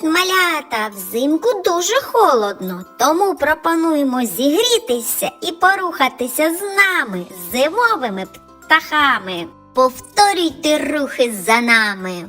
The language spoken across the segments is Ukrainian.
Привіт, малята! Взимку дуже холодно, тому пропонуємо зігрітися і порухатися з нами, зимовими птахами. Повторюйте рухи за нами.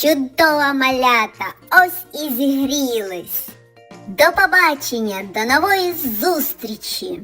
Чудова малята, ось і зігрілись. До побачення, до нової зустрічі!